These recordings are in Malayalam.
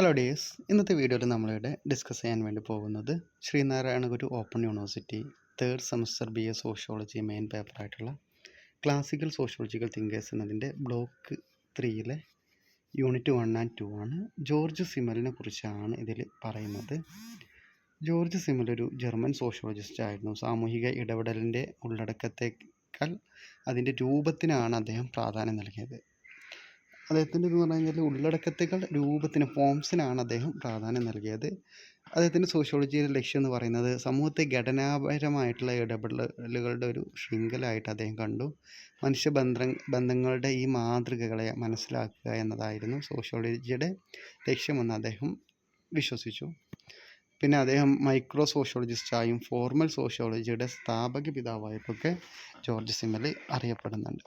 ഹലോ ഡിയേഴ്സ് ഇന്നത്തെ വീഡിയോയിൽ നമ്മളിവിടെ ഡിസ്കസ് ചെയ്യാൻ വേണ്ടി പോകുന്നത് Sreenarayana Guru open university third semester B A sociology main പേപ്പറായിട്ടുള്ള classical sociological thinkers എന്നതിന്റെ ബ്ലോക്ക് ത്രീയിലെ യൂണിറ്റ് വൺ ആൻഡ് ടു ആണ്. ജോർജ് സിമലിനെ കുറിച്ചാണ് ഇതിൽ പറയുന്നത്. ജോർജ് സിമൽ ഒരു ജർമ്മൻ സോഷ്യോളജിസ്റ്റ് ആയിരുന്നു. സാമൂഹിക ഇടപെടലിന്റെ ഉള്ളടക്കത്തേക്കാൾ അതിന്റെ രൂപത്തിനാണ് അദ്ദേഹം പ്രാധാന്യം നൽകിയത്. അദ്ദേഹത്തിന്റെ എന്ന് പറഞ്ഞു കഴിഞ്ഞാൽ ഉള്ളടക്കത്തേക്കാൾ രൂപത്തിന് ഫോംസിനാണ് അദ്ദേഹം പ്രാധാന്യം നൽകിയത്. അദ്ദേഹത്തിന്റെ സോഷ്യോളജിയുടെ ലക്ഷ്യം എന്ന് പറയുന്നത് സമൂഹത്തെ ഘടനാപരമായിട്ടുള്ള ഇടപെടലുകളുടെ ഒരു ശൃംഖലയായിട്ട് അദ്ദേഹം കണ്ടു. മനുഷ്യ ബന്ധ ബന്ധങ്ങളുടെ ഈ മാതൃകകളെ മനസ്സിലാക്കുക എന്നതായിരുന്നു സോഷ്യോളജിയുടെ ലക്ഷ്യമെന്ന് അദ്ദേഹം വിശ്വസിച്ചു. പിന്നെ അദ്ദേഹം മൈക്രോ സോഷ്യോളജിസ്റ്റായും ഫോർമൽ സോഷ്യോളജിയുടെ സ്ഥാപക പിതാവായിട്ടൊക്കെ ജോർജ് സിമ്മൽ അറിയപ്പെടുന്നുണ്ട്.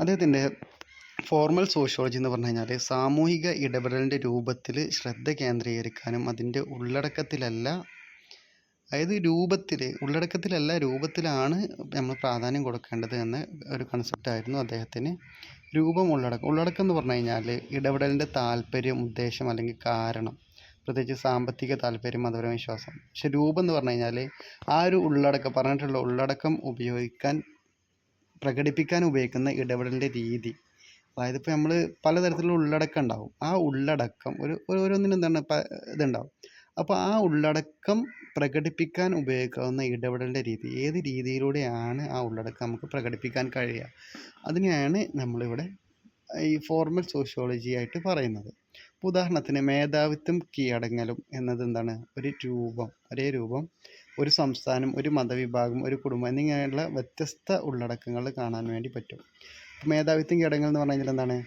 അദ്ദേഹത്തിന്റെ ഫോർമൽ സോഷ്യോളജി എന്ന് പറഞ്ഞു കഴിഞ്ഞാൽ സാമൂഹിക ഇടപെടലിന്റെ രൂപത്തിൽ ശ്രദ്ധ കേന്ദ്രീകരിക്കാനും അതിന്റെ ഉള്ളടക്കത്തിലല്ല അതായത് രൂപത്തിൽ ഉള്ളടക്കത്തിലല്ല രൂപത്തിലാണ് നമ്മൾ പ്രാധാന്യം കൊടുക്കേണ്ടത് എന്ന ഒരു കൺസെപ്റ്റായിരുന്നു അദ്ദേഹത്തിന്. രൂപം ഉള്ളടക്കം ഉള്ളടക്കം എന്ന് പറഞ്ഞു കഴിഞ്ഞാൽ ഇടപെടലിന്റെ താല്പര്യം ഉദ്ദേശം അല്ലെങ്കിൽ കാരണം പ്രത്യേകിച്ച് സാമ്പത്തിക താല്പര്യം മതപരമായ വിശ്വാസം പക്ഷെ രൂപം എന്ന് പറഞ്ഞു കഴിഞ്ഞാൽ ആ ഒരു ഉള്ളടക്കം പറഞ്ഞിട്ടുള്ള ഉള്ളടക്കം ഉപയോഗിക്കാൻ പ്രകടിപ്പിക്കാൻ ഉപയോഗിക്കുന്ന ഇടപെടലിന്റെ രീതി. അതായത് ഇപ്പോൾ നമ്മൾ പലതരത്തിലുള്ള ഉള്ളടക്കം ഉണ്ടാവും. ആ ഉള്ളടക്കം ഒരു ഓരോന്നിനും എന്താണ് ഇതുണ്ടാവും. അപ്പോൾ ആ ഉള്ളടക്കം പ്രകടിപ്പിക്കാൻ ഉപയോഗിക്കാവുന്ന ഇടപെടലിന്റെ രീതി ഏത് രീതിയിലൂടെയാണ് ആ ഉള്ളടക്കം നമുക്ക് പ്രകടിപ്പിക്കാൻ കഴിയുക? അതിനെയാണ് നമ്മളിവിടെ ഈ ഫോർമൽ സോഷ്യോളജി ആയിട്ട് പറയുന്നത്. ഉദാഹരണത്തിന് മേധാവിത്വം കീഴടങ്ങലും എന്നത് എന്താണ്? ഒരു രൂപം ഒരേ രൂപം ഒരു സംസ്ഥാനം ഒരു മതവിഭാഗം ഒരു കുടുംബം എന്നിങ്ങനെയുള്ള വ്യത്യസ്ത ഉള്ളടക്കങ്ങൾ കാണാൻ വേണ്ടി പറ്റും. മേധാവിത്വം ഘടകങ്ങൾ എന്ന് പറഞ്ഞു കഴിഞ്ഞാൽ എന്താണ്?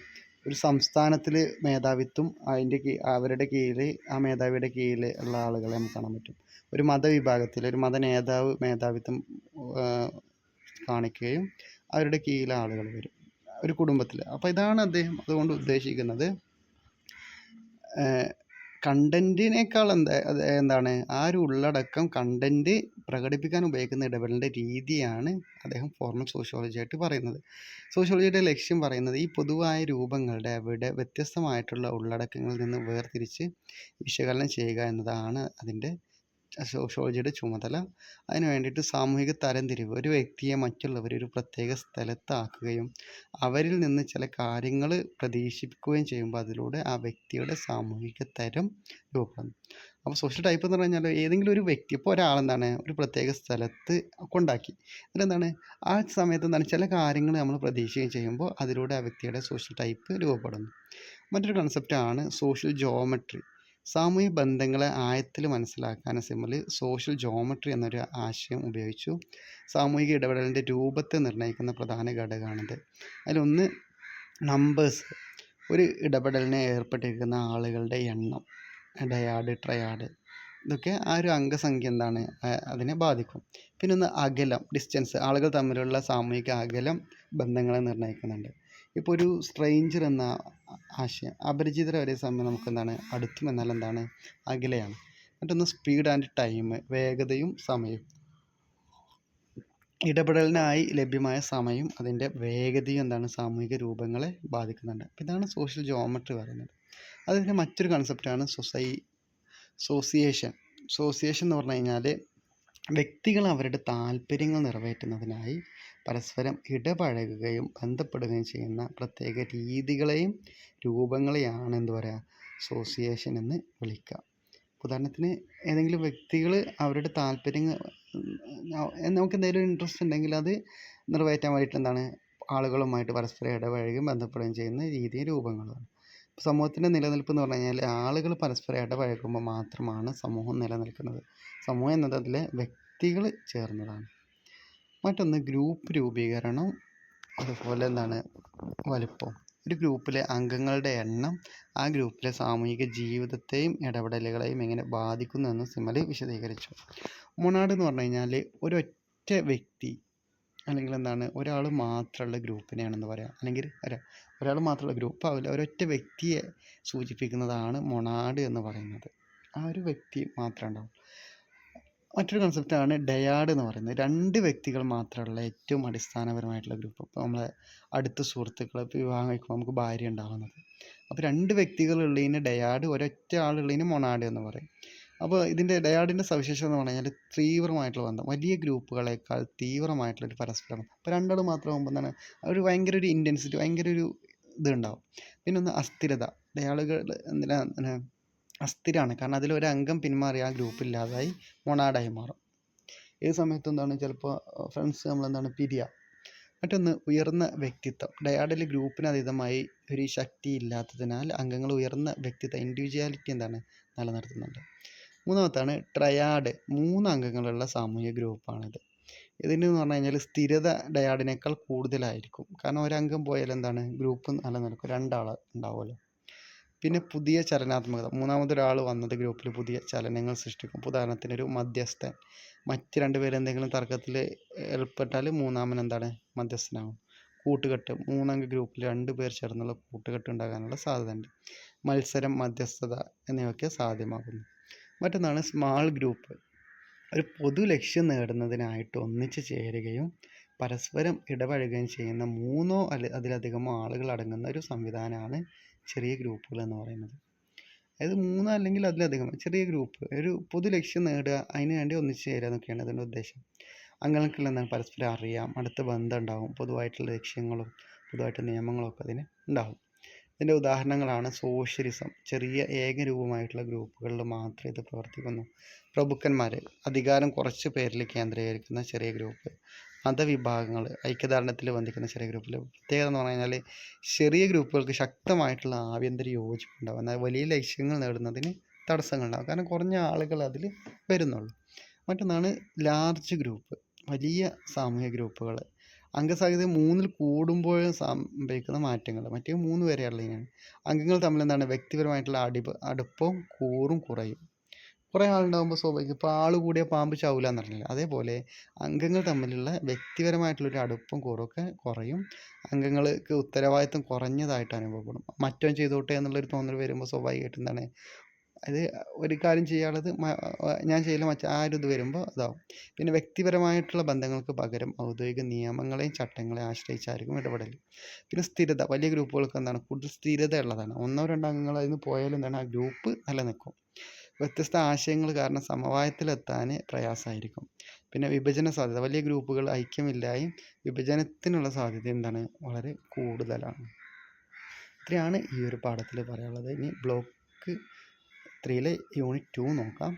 ഒരു സംസ്ഥാനത്തിൽ മേധാവിത്വം അതിന്റെ അവരുടെ കീഴിൽ ആ മേധാവിയുടെ കീഴിൽ ഉള്ള ആളുകളെ നമുക്ക് കാണാൻ പറ്റും. ഒരു മതവിഭാഗത്തിൽ ഒരു മത നേതാവ് മേധാവിത്വം കാണിക്കുകയും അവരുടെ കീഴിൽ ആളുകൾ വരും. ഒരു കുടുംബത്തിൽ അപ്പോൾ ഇതാണ് അദ്ദേഹം അതുകൊണ്ട് ഉദ്ദേശിക്കുന്നത്. കണ്ടന്റിനേക്കാൾ എന്താ എന്താണ്? ആ ഒരു ഉള്ളടക്കം കണ്ടന്റ് പ്രകടിപ്പിക്കാൻ ഉപയോഗിക്കുന്ന ഇടപെടലിന്റെ രീതിയാണ് അദ്ദേഹം ഫോർമൽ സോഷ്യോളജി ആയിട്ട് പറയുന്നത്. സോഷ്യോളജിയുടെ ലക്ഷ്യം പറയുന്നത് ഈ പൊതുവായ രൂപങ്ങളുടെ അവിടെ വ്യത്യസ്തമായിട്ടുള്ള ഉള്ളടക്കങ്ങളിൽ നിന്ന് വേർതിരിച്ച് വിശകലനം ചെയ്യുക എന്നതാണ് അതിന്റെ സോഷ്യോളജിയുടെ ചുമതല. അതിന് വേണ്ടിയിട്ട് സാമൂഹിക തരംതിരിവ്. ഒരു വ്യക്തിയെ മറ്റുള്ളവർ ഒരു പ്രത്യേക സ്ഥലത്താക്കുകയും അവരിൽ നിന്ന് ചില കാര്യങ്ങൾ പ്രതീക്ഷിക്കുകയും ചെയ്യുമ്പോൾ അതിലൂടെ ആ വ്യക്തിയുടെ സാമൂഹിക തരം രൂപം അപ്പോൾ സോഷ്യൽ ടൈപ്പ് എന്ന് പറഞ്ഞാൽ ഏതെങ്കിലും ഒരു വ്യക്തി ഇപ്പോൾ ഒരാളെന്താണ് ഒരു പ്രത്യേക സ്ഥലത്ത് കൊണ്ടാക്കി. എന്നിട്ടെന്താണ് ആ സമയത്ത് എന്താണ്? ചില കാര്യങ്ങൾ നമ്മൾ പ്രതീക്ഷിക്കുകയും ചെയ്യുമ്പോൾ അതിലൂടെ ആ വ്യക്തിയുടെ സോഷ്യൽ ടൈപ്പ് രൂപപ്പെടുന്നു. മറ്റൊരു കൺസെപ്റ്റാണ് സോഷ്യൽ ജോമെട്രി സാമൂഹിക ബന്ധങ്ങളെ ആഴത്തിൽ മനസ്സിലാക്കാൻ സിമ്മിൽ സോഷ്യൽ ജോമെട്രി എന്നൊരു ആശയം ഉപയോഗിച്ചു. സാമൂഹിക ഇടപെടലിന്റെ രൂപത്തെ നിർണയിക്കുന്ന പ്രധാന ഘടകമാണിത്. അതിലൊന്ന് നമ്പേഴ്സ് ഒരു ഇടപെടലിനെ ഏർപ്പെട്ടിരിക്കുന്ന ആളുകളുടെ എണ്ണം ഡയാഡ് ട്രയാഡ് ഇതൊക്കെ ആ ഒരു അംഗസംഖ്യ എന്താണ്? അതിനെ ബാധിക്കും. പിന്നെ ഒന്ന് അകലം ഡിസ്റ്റൻസ് ആളുകൾ തമ്മിലുള്ള സാമൂഹിക അകലം ബന്ധങ്ങളെ നിർണയിക്കുന്നുണ്ട്. ഇപ്പോൾ ഒരു സ്ട്രെയിഞ്ചർ എന്ന ആശയം. അപരിചിതരെ ഒരേ സമയം നമുക്ക് എന്താണ് അടുത്തും എന്നാൽ എന്താണ്? അകലെയാണ്. മറ്റൊന്ന് സ്പീഡ് ആൻഡ് ടൈം വേഗതയും സമയവും. ഇടപെടലിനായി ലഭ്യമായ സമയം അതിന്റെ വേഗതയും എന്താണ്? സാമൂഹിക രൂപങ്ങളെ ബാധിക്കുന്നുണ്ട്. ഇതാണ് സോഷ്യൽ ജോമെട്രി പറയുന്നത്. അതിന്റെ മറ്റൊരു കൺസെപ്റ്റാണ് സൊസൈ സോസിയേഷൻ സോസിയേഷൻ എന്ന് പറഞ്ഞു കഴിഞ്ഞാൽ വ്യക്തികൾ അവരുടെ താല്പര്യങ്ങൾ നിറവേറ്റുന്നതിനായി പരസ്പരം ഇടപഴകുകയും ബന്ധപ്പെടുകയും ചെയ്യുന്ന പ്രത്യേക രീതികളെയും രൂപങ്ങളെയാണ് എന്ത് പറയുക അസോസിയേഷൻ എന്ന് വിളിക്കുക ഉദാഹരണത്തിന് ഏതെങ്കിലും വ്യക്തികൾ അവരുടെ താല്പര്യങ്ങൾ നമുക്ക് എന്തെങ്കിലും ഇൻട്രസ്റ്റ് ഉണ്ടെങ്കിൽ അത് നിറവേറ്റാൻ വേണ്ടിയിട്ട് എന്താണ് ആളുകളുമായിട്ട് പരസ്പരം ഇടപഴകുകയും ബന്ധപ്പെടുകയും ചെയ്യുന്ന രീതിയും രൂപങ്ങളാണ് സമൂഹത്തിന്റെ നിലനിൽപ്പ് എന്ന് പറഞ്ഞു കഴിഞ്ഞാൽ ആളുകൾ പരസ്പരം ഇടപഴകുമ്പോൾ മാത്രമാണ് സമൂഹം നിലനിൽക്കുന്നത്. സമൂഹം എന്നത് അതിലെ വ്യക്തികൾ ചേർന്നതാണ്. മറ്റൊന്ന് ഗ്രൂപ്പ് രൂപീകരണം അതുപോലെ എന്താണ് വലുപ്പം. ഒരു ഗ്രൂപ്പിലെ അംഗങ്ങളുടെ എണ്ണം ആ ഗ്രൂപ്പിലെ സാമൂഹിക ജീവിതത്തെയും ഇടപെടലുകളെയും എങ്ങനെ ബാധിക്കുന്നു എന്ന് സിമലി വിശദീകരിച്ചു. മൊണാഡ് എന്ന് പറഞ്ഞു കഴിഞ്ഞാൽ ഒരൊറ്റ വ്യക്തി അല്ലെങ്കിൽ എന്താണ് ഒരാൾ മാത്രമുള്ള ഗ്രൂപ്പിനെയാണെന്ന് പറയാം. അല്ലെങ്കിൽ ഒരാൾ മാത്രമുള്ള ഗ്രൂപ്പ് ആവില്ല ഒരൊറ്റ വ്യക്തിയെ സൂചിപ്പിക്കുന്നതാണ് മൊണാഡ് എന്ന് പറയുന്നത്. ആ ഒരു വ്യക്തി മാത്രമേ ഉണ്ടാവും. മറ്റൊരു കൺസെപ്റ്റാണ് ഡയാഡ് എന്ന് പറയുന്നത്. രണ്ട് വ്യക്തികൾ മാത്രമുള്ള ഏറ്റവും അടിസ്ഥാനപരമായിട്ടുള്ള ഗ്രൂപ്പ് ഇപ്പോൾ നമ്മളെ അടുത്ത സുഹൃത്തുക്കൾ വിവാഹം കഴിക്കുമ്പോൾ നമുക്ക് ഭാര്യ ഉണ്ടാകുന്നത് അപ്പോൾ രണ്ട് വ്യക്തികളുള്ളതിന് ഡയാഡ് ഒരൊറ്റ ആളുള്ളതിന് മൊണാഡ് എന്ന് പറയും. അപ്പോൾ ഇതിന്റെ ഡയാഡിന്റെ സവിശേഷത എന്ന് പറഞ്ഞാൽ തീവ്രമായിട്ടുള്ള ബന്ധം. വലിയ ഗ്രൂപ്പുകളേക്കാൾ തീവ്രമായിട്ടുള്ള ഒരു പരസ്പരം അപ്പോൾ രണ്ടാൾ മാത്രമാകുമ്പോൾ എന്താണ്? ഒരു ഭയങ്കര ഒരു ഇന്റൻസിറ്റി ഭയങ്കര ഒരു ഇതുണ്ടാവും പിന്നെ ഒന്ന് അസ്ഥിരത. ഡയാളുകൾ എന്തിനാ അസ്ഥിരമാണ് കാരണം അതിൽ ഒരു അംഗം പിന്മാറി ആ ഗ്രൂപ്പ് ഇല്ലാതായി മൊണാഡായി മാറും. ഏത് സമയത്ത് എന്താണ് ചിലപ്പോൾ ഫ്രണ്ട്സ് നമ്മളെന്താണ് പിരിയുക മറ്റൊന്ന് ഉയർന്ന വ്യക്തിത്വം. ഡയാഡിൽ ഗ്രൂപ്പിന് അതീതമായി ഒരു ശക്തി ഇല്ലാത്തതിനാൽ അംഗങ്ങൾ ഉയർന്ന വ്യക്തിത്വം ഇൻഡിവിജ്വാലിറ്റി എന്താണ് നിലനിർത്തുന്നുണ്ട്. മൂന്നാമത്താണ് ട്രയാഡ് മൂന്ന് അംഗങ്ങളുള്ള സാമൂഹിക ഗ്രൂപ്പാണിത് ഇതിന് എന്ന് പറഞ്ഞു കഴിഞ്ഞാൽ സ്ഥിരത ഡയാഡിനേക്കാൾ കൂടുതലായിരിക്കും. കാരണം ഒരംഗം പോയാൽ എന്താണ്? ഗ്രൂപ്പ് നിലനിൽക്കും. രണ്ടാൾ ഉണ്ടാവുമല്ലോ. പിന്നെ പുതിയ ചലനാത്മകത. മൂന്നാമതൊരാൾ വന്നത് ഗ്രൂപ്പിൽ പുതിയ ചലനങ്ങൾ സൃഷ്ടിക്കും. ഉദാഹരണത്തിന് ഒരു മധ്യസ്ഥൻ. മറ്റ് രണ്ട് പേര് എന്തെങ്കിലും തർക്കത്തിൽ ഏർപ്പെട്ടാൽ മൂന്നാമൻ എന്താണ്? മധ്യസ്ഥനാകും കൂട്ടുകെട്ട്. മൂന്നംഗ ഗ്രൂപ്പിൽ രണ്ട് പേർ ചേർന്നുള്ള കൂട്ടുകെട്ട് ഉണ്ടാകാനുള്ള സാധ്യതയുണ്ട്. മത്സരം മധ്യസ്ഥത എന്നിവയൊക്കെ സാധ്യമാകുന്നു. മറ്റൊന്നാണ് സ്മാൾ ഗ്രൂപ്പ്. ഒരു പൊതു ലക്ഷ്യം നേടുന്നതിനായിട്ട് ഒന്നിച്ചു ചേരുകയും പരസ്പരം ഇടപഴകുകയും ചെയ്യുന്ന മൂന്നോ അല്ല അതിലധികമോ ആളുകൾ അടങ്ങുന്ന ഒരു സംവിധാനമാണ് ചെറിയ ഗ്രൂപ്പുകൾ എന്ന് പറയുന്നത്. അതായത് മൂന്ന് അല്ലെങ്കിൽ അതിലധികം ചെറിയ ഗ്രൂപ്പ് ഒരു പൊതു ലക്ഷ്യം നേടുക അതിന് വേണ്ടി ഒന്നിച്ച് ചേരുക എന്നൊക്കെയാണ് അതിന്റെ ഉദ്ദേശം. അംഗങ്ങൾക്കുള്ള എന്താണ് പരസ്പരം അറിയാം അടുത്ത ബന്ധം ഉണ്ടാവും പൊതുവായിട്ടുള്ള ലക്ഷ്യങ്ങളും പൊതുവായിട്ട് നിയമങ്ങളും ഒക്കെ അതിന് ഉണ്ടാവും. ഇതിന്റെ ഉദാഹരണങ്ങളാണ് സോഷ്യലിസം ചെറിയ ഏകരൂപമായിട്ടുള്ള ഗ്രൂപ്പുകളിൽ മാത്രമേ ഇത് പ്രവർത്തിക്കുന്നു. പ്രഭുക്കന്മാർ അധികാരം കുറച്ച് പേരിൽ കേന്ദ്രീകരിക്കുന്ന ചെറിയ ഗ്രൂപ്പ് മതവിഭാഗങ്ങൾ ഐക്യദാർഢ്യത്തിൽ ബന്ധിക്കുന്ന ചെറിയ ഗ്രൂപ്പിൽ പ്രത്യേകത എന്ന് പറഞ്ഞു കഴിഞ്ഞാൽ ചെറിയ ഗ്രൂപ്പുകൾക്ക് ശക്തമായിട്ടുള്ള ആഭ്യന്തര യോജിപ്പുണ്ടാവും എന്നാൽ വലിയ ലക്ഷ്യങ്ങൾ നേടുന്നതിന് തടസ്സങ്ങളുണ്ടാവും. കാരണം കുറഞ്ഞ ആളുകൾ അതിൽ വരുന്നുള്ളൂ. മറ്റൊന്നാണ് ലാർജ് ഗ്രൂപ്പ് വലിയ സാമൂഹ്യ ഗ്രൂപ്പുകൾ അംഗസംഖ്യ മൂന്നിൽ കൂടുമ്പോഴും സംഭവിക്കുന്ന മാറ്റങ്ങൾ മറ്റേ മൂന്ന് വരെയുള്ളതിനാണ് അംഗങ്ങൾ തമ്മിൽ എന്താണ്? വ്യക്തിപരമായിട്ടുള്ള അടിപ അടുപ്പവും കൂറും കുറയും. കുറേ ആളുണ്ടാകുമ്പോൾ സ്വാഭാവികം. ഇപ്പോൾ ആൾ കൂടിയ പാമ്പ് ചാവില്ല എന്ന് പറഞ്ഞില്ല? അതേപോലെ അംഗങ്ങൾ തമ്മിലുള്ള വ്യക്തിപരമായിട്ടുള്ളൊരു അടുപ്പം കുറവൊക്കെ കുറയും. അംഗങ്ങൾക്ക് ഉത്തരവാദിത്വം കുറഞ്ഞതായിട്ട് അനുഭവപ്പെടും. മറ്റവൻ ചെയ്തോട്ടെ എന്നുള്ളൊരു തോന്നൽ വരുമ്പോൾ സ്വാഭാവികമായിട്ട് എന്താണ്? അത് ഒരു കാര്യം ചെയ്യാനുള്ളത് ഞാൻ ചെയ്യില്ല മറ്റേ ആ ഒരു ഇത് വരുമ്പോൾ അതാവും പിന്നെ വ്യക്തിപരമായിട്ടുള്ള ബന്ധങ്ങൾക്ക് പകരം ഔദ്യോഗിക നിയമങ്ങളെയും ചട്ടങ്ങളെയും ആശ്രയിച്ചായിരിക്കും ഇടപെടൽ. പിന്നെ സ്ഥിരത. വലിയ ഗ്രൂപ്പുകൾക്ക് എന്താണ്? കൂടുതൽ സ്ഥിരത ഉള്ളതാണ്. ഒന്നോ രണ്ടോ അംഗങ്ങൾ അതിന് പോയാലും എന്താണ്? ആ ഗ്രൂപ്പ് നിലനിൽക്കും. വ്യത്യസ്ത ആശയങ്ങൾ കാരണം സമവായത്തിലെത്താൻ പ്രയാസമായിരിക്കും. പിന്നെ വിഭജന സാധ്യത വലിയ ഗ്രൂപ്പുകൾ ഐക്യമില്ലായും വിഭജനത്തിനുള്ള സാധ്യത എന്താണ്? വളരെ കൂടുതലാണ്. ഇത്രയാണ് ഈ ഒരു പാഠത്തിൽ പറയാനുള്ളത്. ഇനി ബ്ലോക്ക് ത്രീയിലെ യൂണിറ്റ് ടു നോക്കാം.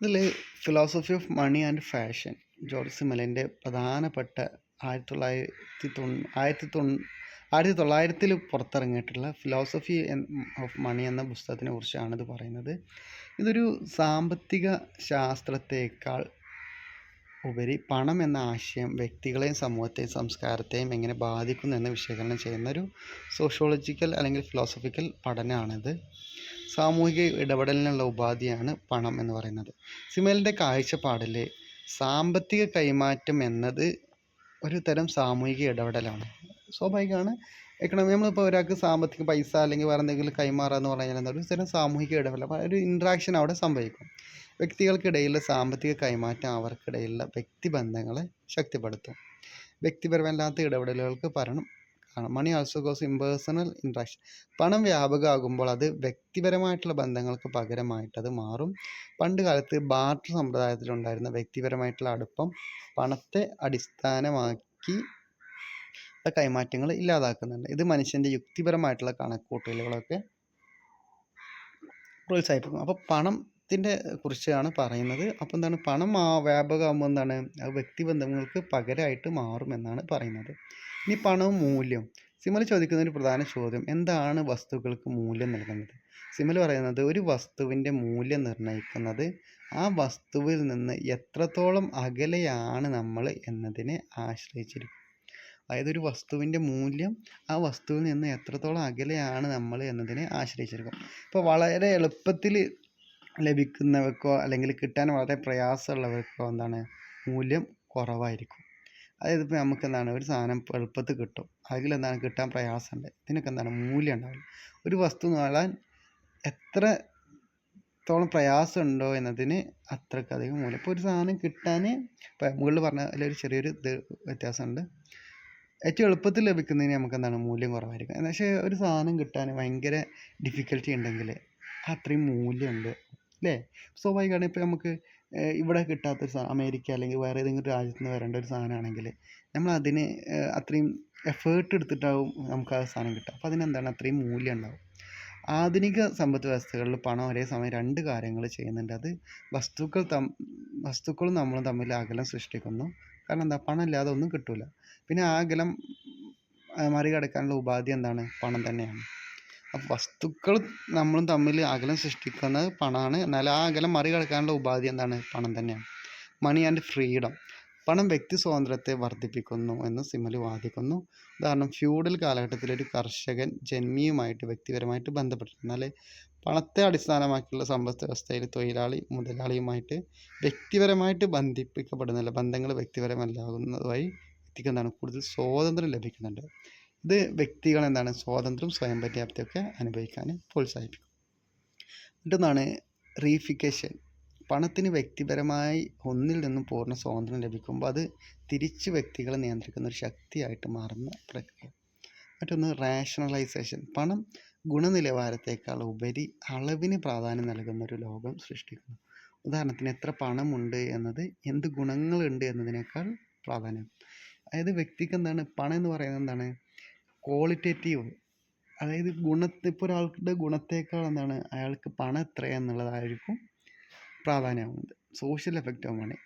ഇതിൽ philosophy of money and fashion George സിമലിന്റെ പ്രധാനപ്പെട്ട ആയിരത്തി തൊള്ളായിരത്തി തൊണ്ണൂ ആയിരത്തി തൊണ്ണൂ ആയിരത്തി തൊള്ളായിരത്തിൽ പുറത്തിറങ്ങിയിട്ടുള്ള ഫിലോസഫി ഓഫ് മണി എന്ന പുസ്തകത്തിനെ കുറിച്ചാണ് ഇത് പറയുന്നത്. ഇതൊരു സാമ്പത്തിക ശാസ്ത്രത്തേക്കാൾ ഉപരി പണം എന്ന ആശയം വ്യക്തികളെയും സമൂഹത്തെയും സംസ്കാരത്തെയും എങ്ങനെ ബാധിക്കുന്നു എന്ന് വിശകലനം ചെയ്യുന്ന ഒരു സോഷ്യോളജിക്കൽ അല്ലെങ്കിൽ ഫിലോസഫിക്കൽ പഠനമാണിത് സാമൂഹിക ഇടപെടലിനുള്ള ഉപാധിയാണ് പണം എന്ന് പറയുന്നത്. സിമലിന്റെ കാഴ്ചപ്പാടിൽ സാമ്പത്തിക കൈമാറ്റം എന്നത് ഒരു തരം സാമൂഹിക ഇടപെടലാണ്. സ്വാഭാവികമാണ്. എക്കണോമി നമ്മളിപ്പോൾ ഒരാൾക്ക് സാമ്പത്തിക പൈസ അല്ലെങ്കിൽ വേറെ എന്തെങ്കിലും കൈമാറുക എന്ന് പറഞ്ഞു കഴിഞ്ഞാൽ ഒരു തരം സാമൂഹിക ഇടപെടൽ ഒരു ഇൻട്രാക്ഷൻ അവിടെ സംഭവിക്കും. വ്യക്തികൾക്കിടയിലുള്ള സാമ്പത്തിക കൈമാറ്റം അവർക്കിടയിലുള്ള വ്യക്തിബന്ധങ്ങളെ ശക്തിപ്പെടുത്തും. വ്യക്തിപരമല്ലാത്ത ഇടപെടലുകൾക്ക് പറയണം കാണാം money also goes impersonal interaction പണം വ്യാപകമാകുമ്പോൾ അത് വ്യക്തിപരമായിട്ടുള്ള ബന്ധങ്ങൾക്ക് പകരമായിട്ട് അത് മാറും. പണ്ട് കാലത്ത് ബാർട്ടർ സമ്പ്രദായത്തിലുണ്ടായിരുന്ന വ്യക്തിപരമായിട്ടുള്ള അടുപ്പം പണത്തെ അടിസ്ഥാനമാക്കി കൈമാറ്റങ്ങൾ ഇല്ലാതാക്കുന്നുണ്ട്. ഇത് മനുഷ്യന്റെ യുക്തിപരമായിട്ടുള്ള കണക്കൂട്ടലുകളൊക്കെ പ്രോത്സാഹിപ്പിക്കും അപ്പോൾ പണത്തിന്റെ കുറിച്ചാണ് പറയുന്നത്. അപ്പോൾ എന്താണ്? പണം ആ വ്യാപകമാകുമ്പോൾ എന്താണ്? വ്യക്തിബന്ധങ്ങൾക്ക് പകരമായിട്ട് മാറുമെന്നാണ് പറയുന്നത്. ഇനി പണവും മൂല്യം സിമൽ ചോദിക്കുന്ന ഒരു പ്രധാന ചോദ്യം എന്താണ് വസ്തുക്കൾക്ക് മൂല്യം നൽകുന്നത്? സിമൽ പറയുന്നത് ഒരു വസ്തുവിന്റെ മൂല്യം നിർണയിക്കുന്നത് ആ വസ്തുവിൽ നിന്ന് എത്രത്തോളം അകലെയാണ് നമ്മൾ എന്നതിനെ ആശ്രയിച്ചിരിക്കും അതായത് ഒരു വസ്തുവിന്റെ മൂല്യം ആ വസ്തുവിൽ നിന്ന് എത്രത്തോളം അകലെയാണ് നമ്മൾ എന്നതിനെ ആശ്രയിച്ചിരിക്കും. ഇപ്പോൾ വളരെ എളുപ്പത്തിൽ ലഭിക്കുന്നവർക്കോ അല്ലെങ്കിൽ കിട്ടാൻ വളരെ പ്രയാസമുള്ളവർക്കോ എന്താണ്? മൂല്യം കുറവായിരിക്കും. അതായത് ഇപ്പോൾ നമുക്ക് എന്താണ്? ഒരു സാധനം എളുപ്പത്തിൽ കിട്ടും. അതിൽ എന്താണ്? കിട്ടാൻ പ്രയാസമുണ്ട്. ഇതിനൊക്കെ എന്താണ്? മൂല്യം ഉണ്ടാവില്ല. ഒരു വസ്തു നേടാൻ എത്രത്തോളം പ്രയാസമുണ്ടോ എന്നതിന് അത്രക്കധികം മൂല്യം. ഇപ്പോൾ ഒരു സാധനം കിട്ടാൻ ഇപ്പോൾ മുകളിൽ പറഞ്ഞ അതിലൊരു ചെറിയൊരു ഇത് വ്യത്യാസമുണ്ട്. ഏറ്റവും എളുപ്പത്തിൽ ലഭിക്കുന്നതിന് നമുക്ക് എന്താണ് മൂല്യം കുറവായിരിക്കും. പക്ഷേ ഒരു സാധനം കിട്ടാൻ ഭയങ്കര ഡിഫിക്കൽറ്റി ഉണ്ടെങ്കിൽ അത്രയും മൂല്യമുണ്ട് അല്ലേ? സ്വാഭാവികമാണ് ഇപ്പോൾ നമുക്ക് ഇവിടെ കിട്ടാത്തൊരു സാധനം അമേരിക്ക അല്ലെങ്കിൽ വേറെ ഏതെങ്കിലും ഒരു രാജ്യത്ത് നിന്ന് വരേണ്ട ഒരു സാധനമാണെങ്കിൽ നമ്മൾ അതിന് അത്രയും എഫേർട്ട് എടുത്തിട്ടാവും നമുക്ക് ആ സാധനം കിട്ടുക. അപ്പോൾ അതിനെന്താണ് അത്രയും മൂല്യം ഉണ്ടാവും. ആധുനിക സമ്പദ് വ്യവസ്ഥകളിൽ പണം ഒരേ സമയം രണ്ട് കാര്യങ്ങൾ ചെയ്യുന്നുണ്ട്. അത് വസ്തുക്കൾ തം വസ്തുക്കളും നമ്മളും തമ്മിൽ അകലം സൃഷ്ടിക്കുന്നു. കാരണം എന്താ പണം ഇല്ലാതെ ഒന്നും കിട്ടൂല. പിന്നെ ആ അകലം മറികടക്കാനുള്ള ഉപാധി എന്താണ്? പണം തന്നെയാണ്. അപ്പോൾ വസ്തുക്കൾ നമ്മളും തമ്മിൽ അകലം സൃഷ്ടിക്കുന്നത് പണമാണ്. എന്നാൽ ആ അകലം മറികടക്കാനുള്ള ഉപാധി എന്താണ്? പണം തന്നെയാണ്. മണി ആൻഡ് ഫ്രീഡം പണം വ്യക്തി സ്വാതന്ത്ര്യത്തെ വർദ്ധിപ്പിക്കുന്നു എന്ന് സിമൽ വാദിക്കുന്നു. ഉദാഹരണം ഫ്യൂഡൽ കാലഘട്ടത്തിൽ ഒരു കർഷകൻ ജന്മിയുമായിട്ട് വ്യക്തിപരമായിട്ട് ബന്ധപ്പെട്ടു എന്നാൽ പണത്തെ അടിസ്ഥാനമാക്കിയുള്ള സമ്പദ് വ്യവസ്ഥയിൽ തൊഴിലാളി മുതലാളിയുമായിട്ട് വ്യക്തിപരമായിട്ട് ബന്ധിപ്പിക്കപ്പെടുന്നില്ല. ബന്ധങ്ങൾ വ്യക്തിപരമല്ലാകുന്നത് വഴി വ്യക്തിക്ക് എന്താണ് കൂടുതൽ സ്വാതന്ത്ര്യം ലഭിക്കുന്നുണ്ട്. ഇത് വ്യക്തികൾ എന്താണ് സ്വാതന്ത്ര്യം, സ്വയം പര്യാപ്തിയൊക്കെ അനുഭവിക്കാൻ പ്രോത്സാഹിപ്പിക്കും. മറ്റൊന്നാണ് റീഫിക്കേഷൻ പണത്തിന് വ്യക്തിപരമായി ഒന്നിൽ നിന്നും പൂർണ സ്വാതന്ത്ര്യം ലഭിക്കുമ്പോൾ അത് തിരിച്ച് വ്യക്തികളെ നിയന്ത്രിക്കുന്ന ഒരു ശക്തിയായിട്ട് മാറുന്ന പ്രക്രിയ. മറ്റൊന്ന് റാഷണലൈസേഷൻ പണം ഗുണനിലവാരത്തേക്കാൾ ഉപരി അളവിന് പ്രാധാന്യം നൽകുന്ന ഒരു ലോകം സൃഷ്ടിക്കുന്നു. ഉദാഹരണത്തിന് എത്ര പണമുണ്ട് എന്നത് എന്ത് ഗുണങ്ങളുണ്ട് എന്നതിനേക്കാൾ പ്രാധാന്യം. അതായത് വ്യക്തിക്ക് എന്താണ് പണം എന്ന് പറയുന്നത് എന്താണ് ക്വാളിറ്റേറ്റീവ് അതായത് ഗുണത്തെ ഇപ്പോൾ ഒരാളുടെ ഗുണത്തേക്കാൾ എന്താണ് അയാൾക്ക് പണം എത്രയാന്നുള്ളതായിരിക്കും പ്രാധാന്യമാകുന്നത്. സോഷ്യൽ എഫക്റ്റ് മണി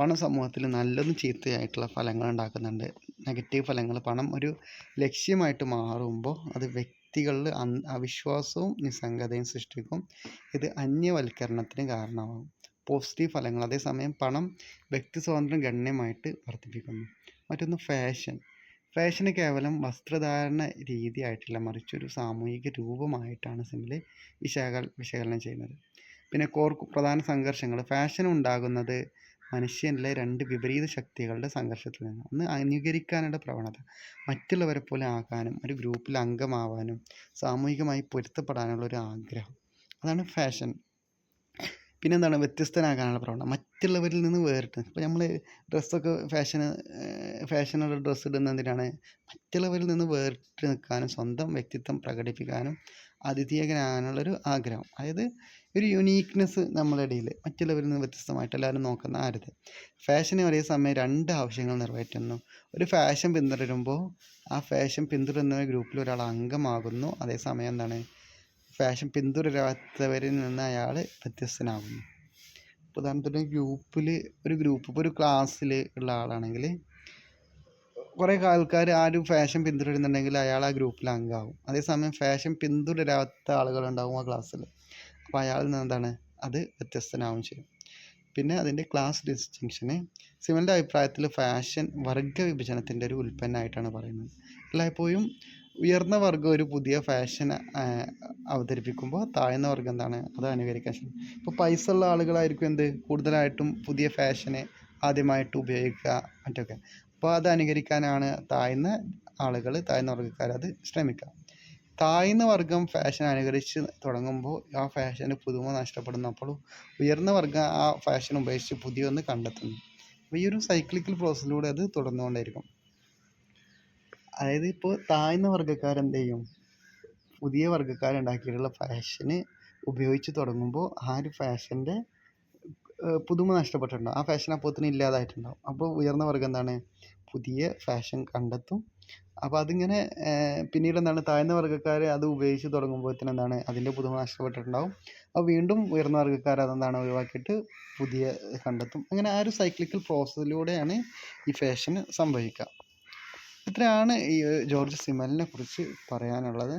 പണം സമൂഹത്തിൽ നല്ലതും ചീത്തയായിട്ടുള്ള ഫലങ്ങൾ ഉണ്ടാക്കുന്നുണ്ട്. നെഗറ്റീവ് ഫലങ്ങൾ പണം ഒരു ലക്ഷ്യമായിട്ട് മാറുമ്പോൾ അത് വ്യക്തികളിൽ അവിശ്വാസവും നിസ്സംഗതയും സൃഷ്ടിക്കും. ഇത് അന്യവൽക്കരണത്തിന് കാരണമാകും. പോസിറ്റീവ് ഫലങ്ങൾ അതേസമയം പണം വ്യക്തി സ്വാതന്ത്ര്യം ഗണ്യമായിട്ട് വർദ്ധിപ്പിക്കുന്നു. മറ്റൊന്ന് ഫാഷൻ. ഫാഷന് കേവലം വസ്ത്രധാരണ രീതിയായിട്ടില്ല. മറിച്ച് ഒരു സാമൂഹിക രൂപമായിട്ടാണ് സിമൽ വിശകൽ വിശകലനം ചെയ്യുന്നത്. പിന്നെ കോർ പ്രധാന സംഘർഷങ്ങൾ ഫാഷൻ ഉണ്ടാകുന്നത് മനുഷ്യനിലെ രണ്ട് വിപരീത ശക്തികളുടെ സംഘർഷത്തിൽ നിന്ന് ഒന്ന് അനുകരിക്കാനുള്ള പ്രവണത. മറ്റുള്ളവരെ പോലെ ആകാനും ഒരു ഗ്രൂപ്പിൽ അംഗമാവാനും സാമൂഹികമായി പൊരുത്തപ്പെടാനുള്ള ഒരു ആഗ്രഹം. അതാണ് ഫാഷൻ. പിന്നെന്താണ് വ്യത്യസ്തനാകാനുള്ള പ്രവണത മറ്റുള്ളവരിൽ നിന്ന് വേറിട്ട് ഇപ്പോൾ നമ്മൾ ഡ്രസ്സൊക്കെ ഫാഷൻ ഫാഷനുള്ള ഡ്രസ്സ് ഇടുന്ന എന്തിനാണ്? മറ്റുള്ളവരിൽ നിന്ന് വേറിട്ട് നിൽക്കാനും സ്വന്തം വ്യക്തിത്വം പ്രകടിപ്പിക്കാനും അതിഥിയകനാകാനുള്ളൊരു ആഗ്രഹം. അതായത് ഒരു യുണീക്ക്നെസ് നമ്മുടെ ഇടയിൽ മറ്റുള്ളവരിൽ നിന്ന് വ്യത്യസ്തമായിട്ട് എല്ലാവരും നോക്കുന്ന ആരുത് ഫാഷനെ ഒരേ സമയം രണ്ട് ആവശ്യങ്ങൾ നിറവേറ്റുന്നു. ഒരു ഫാഷൻ പിന്തുടരുമ്പോൾ ആ ഫാഷൻ പിന്തുടരുന്ന ഗ്രൂപ്പിൽ ഒരാൾ അംഗമാകുന്നു. അതേസമയം എന്താണ് ഫാഷൻ പിന്തുടരാത്തവരിൽ നിന്ന് അയാൾ വ്യത്യസ്തനാകുന്നു. ഇപ്പോൾ ഉദാഹരണത്തിന് ഗ്രൂപ്പിൽ ഒരു ഗ്രൂപ്പ് ഇപ്പോൾ ഒരു ക്ലാസ്സിൽ ഉള്ള ആളാണെങ്കിൽ കുറേ ആൾക്കാർ ആ ഒരു ഫാഷൻ പിന്തുടരുന്നുണ്ടെങ്കിൽ അയാൾ ആ ഗ്രൂപ്പിൽ അംഗമാകും. അതേസമയം ഫാഷൻ പിന്തുടരാത്ത ആളുകളുണ്ടാവും ആ ക്ലാസ്സിൽ. അപ്പോൾ അയാളിൽ നിന്ന് എന്താണ് അത് വ്യത്യസ്തനാവും ചെയ്യും. പിന്നെ അതിന്റെ ക്ലാസ് ഡിസ്റ്റിങ്ഷന് സിമലിന്റെ അഭിപ്രായത്തിൽ ഫാഷൻ വർഗ വിഭജനത്തിന്റെ ഒരു ഉൽപ്പന്നമായിട്ടാണ് പറയുന്നത്. എല്ലായ്പ്പോഴും ഉയർന്ന വർഗം ഒരു പുതിയ ഫാഷൻ അവതരിപ്പിക്കുമ്പോൾ താഴ്ന്ന വർഗം എന്താണ് അത് അനുകരിക്കാൻ ശ്രമിക്കും. ഇപ്പോൾ പൈസ ഉള്ള ആളുകളായിരിക്കും എന്ത് കൂടുതലായിട്ടും പുതിയ ഫാഷനെ ആദ്യമായിട്ട് ഉപയോഗിക്കുക മറ്റൊക്കെ. അപ്പോൾ അത് അനുകരിക്കാനാണ് താഴ്ന്ന ആളുകൾ താഴ്ന്ന വർഗക്കാർ അത് ശ്രമിക്കുക. താഴ്ന്ന വർഗം ഫാഷൻ അനുകരിച്ച് തുടങ്ങുമ്പോൾ ആ ഫാഷന് പുതുമ നഷ്ടപ്പെടുന്നപ്പോൾ ഉയർന്ന വർഗം ആ ഫാഷൻ ഉപേക്ഷിച്ച് പുതിയൊന്ന് കണ്ടെത്തുന്നു. അപ്പോൾ ഈ ഒരു സൈക്ലിക്കൽ പ്രോസസ്സിലൂടെ അത് തുടർന്നുകൊണ്ടേയിരിക്കും. അതായത് ഇപ്പോൾ താഴ്ന്ന വർഗക്കാർ എന്ത് ചെയ്യും? പുതിയ വർഗക്കാർ ഉണ്ടാക്കിയിട്ടുള്ള ഫാഷന് ഉപയോഗിച്ച് തുടങ്ങുമ്പോൾ ആ ഒരു ഫാഷന്റെ പുതുമ നഷ്ടപ്പെട്ടിട്ടുണ്ടാവും. ആ ഫാഷൻ അപ്പോത്തിന് ഇല്ലാതായിട്ടുണ്ടാവും. അപ്പോൾ ഉയർന്ന വർഗം എന്താണ് പുതിയ ഫാഷൻ കണ്ടെത്തും. അപ്പോൾ അതിങ്ങനെ പിന്നീട് എന്താണ് താഴ്ന്ന വർഗക്കാർ അത് ഉപയോഗിച്ച് തുടങ്ങുമ്പോഴത്തേന് എന്താണ് അതിന്റെ പുതുമ നഷ്ടപ്പെട്ടിട്ടുണ്ടാവും. അപ്പോൾ വീണ്ടും ഉയർന്ന വർഗക്കാർ അതെന്താണ് ഒഴിവാക്കിയിട്ട് പുതിയ കണ്ടെത്തും. അങ്ങനെ ആ ഒരു സൈക്ലിക്കൽ പ്രോസസ്സിലൂടെയാണ് ഈ ഫാഷന് സംഭവിക്കുക. ഇത്രയാണ് ഈ ജോർജ് സിമലിനെ കുറിച്ച് പറയാനുള്ളത്.